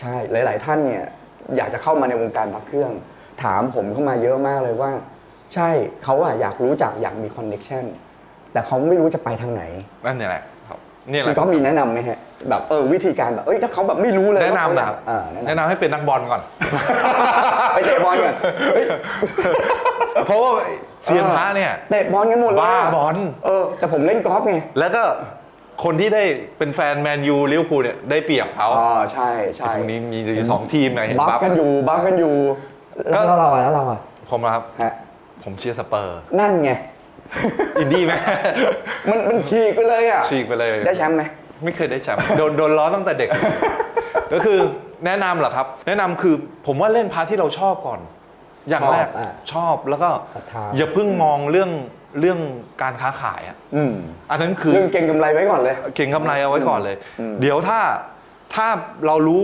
ใช่หลาย ๆ ท่านเนี่ยอยากจะเข้ามาในวงการพักเครื่อง ถามผมเข้ามาเยอะมากเลยว่า ใช่เขาอะอยากรู้จักอยากมีคอนเน็ชันแต่เขาไม่รู้จะไปทางไหนนั่นเนี่ยแหละครับนี่แหคุละณก็มีแนะนำไหมฮะแบบเออวิธีการแบบเอ้ยถ้าเขาแบบไม่รู้เลยแนะนำว่านะครับเขาอยากอ่าแนะแนะนำนำให้เป็นนักบอลก่อนไปเตะบอลก่อนเฮ้ยเพราะว่าเซียนพระเนี่ย เตะบอลกันหมดเลยบ้าบอล เออแต่ผมเล่นกอล์ฟไง แล้วก็ คนที่ได้เป็นแฟนแมนยูลิเวอร์พูลเนี่ยได้เปรียบเขาอ๋อใช่ใช่ตรงนี้มีอยู่สองทีมไงเห็นบัฟปั๊บกันอยู่บัฟกันอยู่ก็แล้วเราอะแล้วเราอะผมนะครับ ฮะผมเชียร์สเปอร์ นั่นไง อินดี้ไหมมันมันฉีกไปเลยอะฉีกไปเลย ได้แชมป์ไหม ไม่เคยได้แชมป์โดนโดนล้อตั้งแต่เด็ก ก็คือแนะนำเหรอครับ แนะนำคือผมว่าเล่นพาร์ทที่เราชอบก่อน อย่างแรกชอบอะชอบแล้วก็ศรัทธา อย่าเพิ่งมองเรื่องเรื่องการค้าขายอะอืมอันนั้นคือ เรื่องเก่งกำไรไว้ก่อนเลย เก่งกำไรเอาไว้ก่อนเลย อืม เดี๋ยวถ้าถ้าเรารู้